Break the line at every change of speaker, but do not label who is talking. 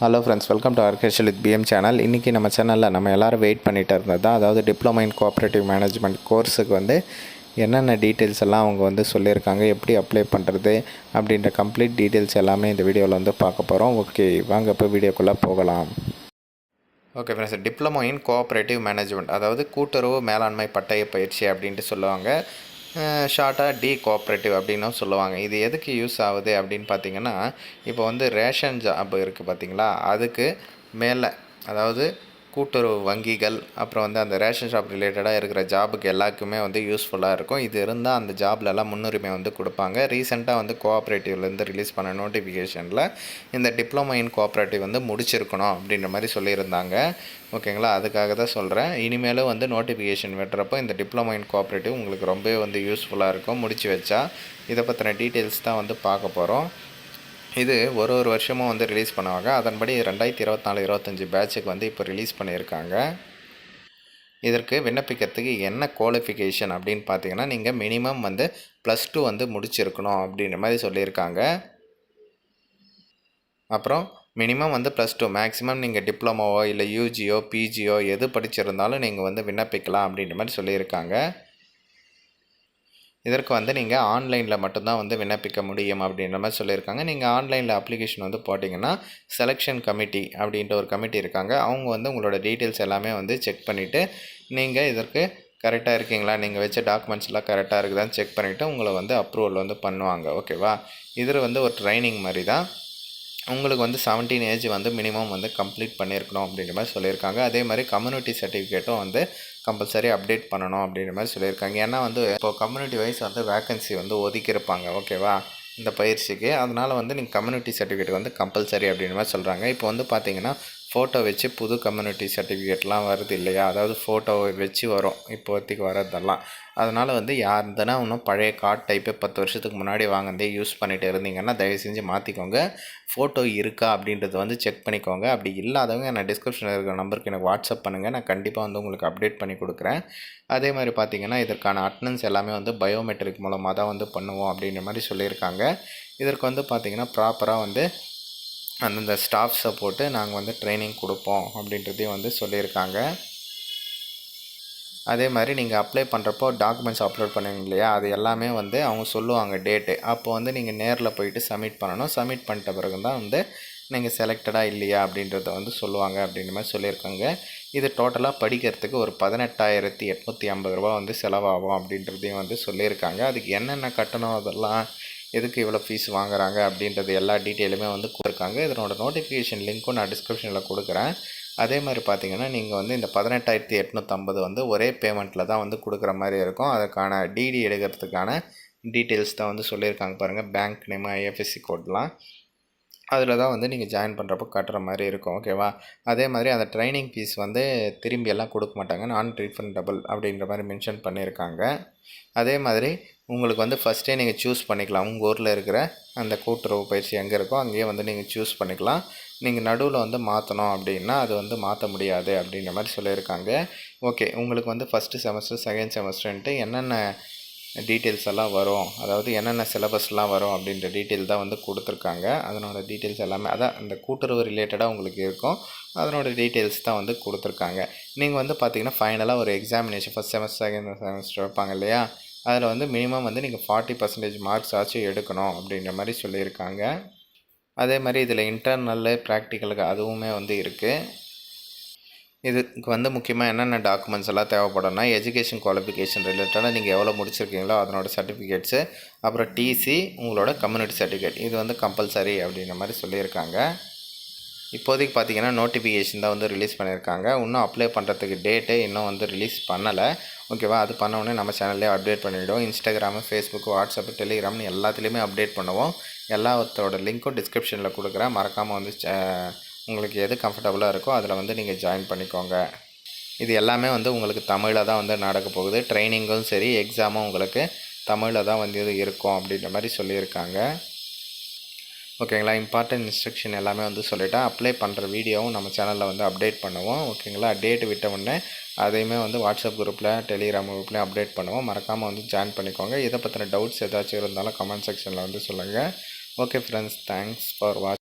Hello friends welcome to ஆர்கேஷல் with PM channel இன்றைக்கி நம்ம சேனலில் நம்ம எல்லோரும் வெயிட் பண்ணிகிட்டு இருந்தது தான். அதாவது டிப்ளமோ இன் கோஆப்ரேட்டிவ் மேனேஜ்மெண்ட் கோர்ஸுக்கு வந்து என்னென்ன டீட்டெயில்ஸ் எல்லாம் அவங்க வந்து சொல்லியிருக்காங்க எப்படி அப்ளை பண்ணுறது அப்படின்ற கம்ப்ளீட் டீட்டெயில்ஸ் எல்லாமே இந்த வீடியோவில் வந்து பார்க்க போகிறோம் ஓகே வாங்க இப்போ வீடியோக்குள்ளே போகலாம். Okay friends diploma in cooperative management அதாவது கூட்டுறவு மேலாண்மை பட்டய பயிற்சி அப்படின்ட்டு சொல்லுவாங்க. ஷார்ட்டாக டி கோஆப்ரேட்டிவ் அப்படின்னும் சொல்லுவாங்க. இது எதுக்கு யூஸ் ஆகுது அப்படின்னு பார்த்தீங்கன்னா இப்போ வந்து ரேஷன் ஜாப் இருக்குது பார்த்தீங்களா அதுக்கு மேலே அதாவது கூட்டுறவு வங்கிகள் அப்புறம் வந்து அந்த ரேஷன் ஷாப் ரிலேட்டடாக இருக்கிற ஜாபுக்கு எல்லாருக்குமே வந்து யூஸ்ஃபுல்லாக இருக்கும். இது இருந்தால் அந்த ஜாப்லலாம் முன்னுரிமை வந்து கொடுப்பாங்க. ரீசெண்டாக வந்து கோஆப்ரேட்டிவ்லேருந்து ரிலீஸ் பண்ண நோட்டிஃபிகேஷனில் இந்த டிப்ளமோ இன் கோஆப்ரேட்டிவ் வந்து முடிச்சிருக்கணும் அப்படின்ற மாதிரி சொல்லியிருந்தாங்க. ஓகேங்களா? அதுக்காக தான் சொல்கிறேன் இனிமேலும் வந்து நோட்டிஃபிகேஷன் வெட்டுறப்போ இந்த டிப்ளமோ இன் கோஆப்ரேட்டிவ் உங்களுக்கு ரொம்பவே வந்து யூஸ்ஃபுல்லாக இருக்கும். முடிச்சு வச்சா. இதை பற்றின டீட்டெயில்ஸ் தான் வந்து பார்க்க போகிறோம் இது ஒரு ஒரு வருஷமும் வந்து ரிலீஸ் பண்ணுவாங்க. அதன்படி ரெண்டாயிரத்தி இருபத்தி நாலு இருபத்தஞ்சி பேட்சுக்கு வந்து இப்போ ரிலீஸ் பண்ணியிருக்காங்க. இதற்கு விண்ணப்பிக்கிறதுக்கு என்ன குவாலிஃபிகேஷன் அப்படின்னு பார்த்தீங்கன்னா நீங்கள் மினிமம் வந்து ப்ளஸ் டூ வந்து முடிச்சிருக்கணும் அப்படின்ற மாதிரி சொல்லியிருக்காங்க. அப்புறம் மினிமம் வந்து ப்ளஸ் டூ மேக்ஸிமம் நீங்கள் டிப்ளமோவோ இல்லை யூஜியோ பிஜியோ எது படிச்சிருந்தாலும் நீங்கள் வந்து விண்ணப்பிக்கலாம் அப்படின்ற மாதிரி சொல்லியிருக்காங்க. இதற்கு வந்து நீங்கள் ஆன்லைனில் மட்டும்தான் வந்து விண்ணப்பிக்க முடியும் அப்படின்ற மாதிரி சொல்லியிருக்காங்க. நீங்கள் ஆன்லைனில் அப்ளிகேஷன் வந்து போட்டிங்கன்னா செலெக்ஷன் கமிட்டி அப்படின்ட்டு ஒரு கமிட்டி இருக்காங்க. அவங்க வந்து உங்களோட டீட்டெயில்ஸ் எல்லாமே வந்து செக் பண்ணிவிட்டு நீங்கள் இதற்கு கரெக்டாக இருக்கீங்களா? நீங்கள் வச்ச டாக்குமெண்ட்ஸ்லாம் கரெக்டாக இருக்குதான்னு செக் பண்ணிவிட்டு உங்களை வந்து அப்ரூவல் வந்து பண்ணுவாங்க. ஓகேவா இதில் வந்து ஒரு ட்ரைனிங் மாதிரி தான். உங்களுக்கு வந்து செவன்டீன் ஏஜ் வந்து மினிமம் வந்து கம்ப்ளீட் பண்ணியிருக்கணும் அப்படின்ற மாதிரி சொல்லியிருக்காங்க. அதே மாதிரி கம்யூனிட்டி சர்டிஃபிகேட்டும் வந்து கம்பல்சரி அப்டேட் பண்ணணும் அப்படின்ற மாதிரி சொல்லியிருக்காங்க. ஏன்னா வந்து இப்போ கம்யூனிட்டி வைஸ் வந்து வேக்கன்சி வந்து ஒதுக்கியிருப்பாங்க. ஓகேவா? இந்த பயிற்சிக்கு. அதனால் வந்து நீங்கள் கம்யூனிட்டி சர்டிஃபிகேட் வந்து கம்பல்சரி அப்படின்ற மாதிரி சொல்கிறாங்க இப்போ வந்து பார்த்தீங்கன்னா ஃபோட்டோ வச்சு புது கம்யூனிட்டி சர்டிஃபிகேட்லாம் வருது இல்லையா? அதாவது ஃபோட்டோவை வச்சு வரும். இப்போதைக்கு வரதெல்லாம் அதனால் வந்து யார் இருந்தனா இன்னும் பழைய கார்ட் டைப்பே பத்து வருஷத்துக்கு முன்னாடி வாங்கினதே யூஸ் பண்ணிகிட்டு இருந்தீங்கன்னா தயவு செஞ்சு மாற்றிக்கோங்க ஃபோட்டோ இருக்கா அப்படின்றத வந்து செக் பண்ணிக்கோங்க. அப்படி இல்லாதவங்க நான் டிஸ்கிரிப்ஷனில் இருக்கிற நம்பருக்கு எனக்கு வாட்ஸ்அப் பண்ணுங்கள் நான் கண்டிப்பாக வந்து உங்களுக்கு அப்டேட் பண்ணி கொடுக்குறேன். அதே மாதிரி பார்த்தீங்கன்னா இதற்கான அட்டனன்ஸ் எல்லாமே வந்து பயோமெட்ரிக் மூலமாக தான் வந்து பண்ணுவோம் அப்படின்ற மாதிரி சொல்லியிருக்காங்க. இதற்கு வந்து பார்த்திங்கன்னா ப்ராப்பராக வந்து அந்தந்த ஸ்டாஃப்ஸை போட்டு நாங்கள் வந்து ட்ரைனிங் கொடுப்போம் அப்படின்றதையும் வந்து சொல்லியிருக்காங்க. அதே மாதிரி நீங்கள் அப்ளை பண்ணுறப்போ டாக்குமெண்ட்ஸ் அப்லோட் பண்ணுவீங்க இல்லையா? அது எல்லாமே வந்து அவங்க சொல்லுவாங்க டேட்டு. அப்போ வந்து நீங்கள் நேரில் போயிட்டு சப்மிட் பண்ணணும். சப்மிட் பண்ணிட்ட பிறகு தான் வந்து நீங்கள் செலக்டடாக இல்லையா அப்படின்றத வந்து சொல்லுவாங்க அப்படின்ற மாதிரி சொல்லியிருக்காங்க. இது டோட்டலாக படிக்கிறதுக்கு ஒரு பதினெட்டாயிரத்தி எட்நூற்றி ஐம்பது ரூபா வந்து செலவாகும் அப்படின்றதையும் வந்து சொல்லியிருக்காங்க. அதுக்கு என்னென்ன கட்டணம் அதெல்லாம் எதுக்கு இவ்வளோ ஃபீஸ் வாங்குறாங்க அப்படின்றது எல்லா டீட்டெயிலுமே வந்து கொடுத்துருக்காங்க. இதனோட நோட்டிஃபிகேஷன் லிங்க்கும் நான் டிஸ்கிரிப்ஷனில் கொடுக்குறேன். அதே மாதிரி பார்த்தீங்கன்னா நீங்கள் வந்து இந்த பதினெட்டாயிரத்தி எட்நூற்றம்பது வந்து ஒரே பேமெண்ட்டில் தான் வந்து கொடுக்குற மாதிரி இருக்கும். அதுக்கான டிடி எடுக்கிறதுக்கான டீட்டெயில்ஸ் தான் வந்து சொல்லியிருக்காங்க பாருங்கள் பேங்க் நேம் ஐஎஃப்எஸ்சி கோட்லாம் அதில் தான் வந்து நீங்கள் ஜாயின் பண்ணுறப்போ கட்டுற மாதிரி இருக்கும் ஓகேவா அதே மாதிரி அந்த ட்ரைனிங் ஃபீஸ் வந்து திரும்பி எல்லாம் கொடுக்க மாட்டாங்க. நான் ரீஃபண்டபிள் அப்படின்ற மாதிரி மென்ஷன் பண்ணியிருக்காங்க. அதே மாதிரி உங்களுக்கு வந்து ஃபஸ்ட்டே நீங்கள் சூஸ் பண்ணிக்கலாம். உங்கள் ஊரில் இருக்கிற அந்த கூட்டுறவு பயிற்சி எங்கே இருக்கோ அங்கேயே வந்து நீங்கள் சூஸ் பண்ணிக்கலாம். நீங்கள் நடுவில் வந்து மாற்றணும் அப்படின்னா அது வந்து மாற்ற முடியாது அப்படின்ற மாதிரி சொல்லியிருக்காங்க. ஓகே உங்களுக்கு வந்து ஃபஸ்ட்டு செமஸ்டர் செகண்ட் செமஸ்டர்ன்ட்டு என்னென்ன டீட்டெயில்ஸ் எல்லாம் வரும். அதாவது என்னென்ன சிலபஸ்லாம் வரும் அப்படின்ற டீட்டெயில் தான் வந்து கொடுத்துருக்காங்க. அதனோட டீட்டெயில்ஸ் எல்லாமே அதான் இந்த கூட்டுறவு ரிலேட்டடாக உங்களுக்கு இருக்கும். அதனோட டீட்டெயில்ஸ் தான் வந்து கொடுத்துருக்காங்க. நீங்கள் வந்து பார்த்தீங்கன்னா ஃபைனலாக ஒரு examination first semester second semester வைப்பாங்க இல்லையா? அதில் வந்து மினிமம் வந்து நீங்கள் ஃபார்ட்டி பர்சன்டேஜ் மார்க்ஸ் ஆச்சும் எடுக்கணும் அப்படின்ற மாதிரி சொல்லியிருக்காங்க. அதே மாதிரி இதில் இன்டர்னல்லு ப்ராக்டிக்கலுக்கு அதுவுமே வந்து இருக்குது இதுக்கு வந்து முக்கியமாக என்னென்ன டாக்குமெண்ட்ஸ் எல்லாம் தேவைப்படும்னா எஜுகேஷன் குவாலிஃபிகேஷன் ரிலேட்டடாக நீங்கள் எவ்வளோ முடிச்சிருக்கீங்களோ அதனோட சர்டிஃபிகேட்ஸு அப்புறம் டிசி உங்களோட கம்யூனிட்டி சர்டிஃபிகேட் இது வந்து கம்பல்சரி அப்படின்ற மாதிரி சொல்லியிருக்காங்க. இப்போதைக்கு பார்த்தீங்கன்னா நோட்டிஃபிகேஷன் தான் வந்து ரிலீஸ் பண்ணியிருக்காங்க. இன்னும் அப்ளை பண்ணுறதுக்கு டேட்டு இன்னும் வந்து ரிலீஸ் பண்ணலை. ஓகேவா அது பண்ண நம்ம சேனல்லே அப்டேட் பண்ணிவிடுவோம் இன்ஸ்டாகிராமு ஃபேஸ்புக்கு வாட்ஸ்அப்பு டெலிகிராம்னு எல்லாத்துலேயுமே அப்டேட் பண்ணுவோம். எல்லாத்தோட லிங்க்கும் டிஸ்கிரிப்ஷனில் கொடுக்குறேன். மறக்காமல் வந்து உங்களுக்கு எது கம்ஃபர்டபுளாக இருக்கோ அதில் வந்து நீங்கள் ஜாயின் பண்ணிக்கோங்க. இது எல்லாமே வந்து உங்களுக்கு தமிழில் தான் வந்து நடக்க போகுது. ட்ரைனிங்கும் சரி எக்ஸாமும் உங்களுக்கு தமிழில் தான் வந்து இது இருக்கும் அப்படின்ற மாதிரி சொல்லியிருக்காங்க. ஓகேங்களா? இம்பார்ட்டன்ட் இன்ஸ்ட்ரக்ஷன் எல்லாமே வந்து சொல்லிவிட்டேன் அப்ளை பண்ணுற வீடியோவும் நம்ம சேனலில் வந்து அப்டேட் பண்ணுவோம். ஓகேங்களா? டேட் விட்ட உடனே அதையுமே வந்து வாட்ஸ்அப் குரூப்பில் டெலிகிராம் குரூப்லேயும் அப்டேட் பண்ணுவோம். மறக்காமல் வந்து ஜாயின் பண்ணிக்கோங்க. இதை பற்றின டவுட்ஸ் ஏதாச்சும் இருந்தாலும் கமெண்ட் செக்ஷனில் வந்து சொல்லுங்கள் okay friends thanks for watch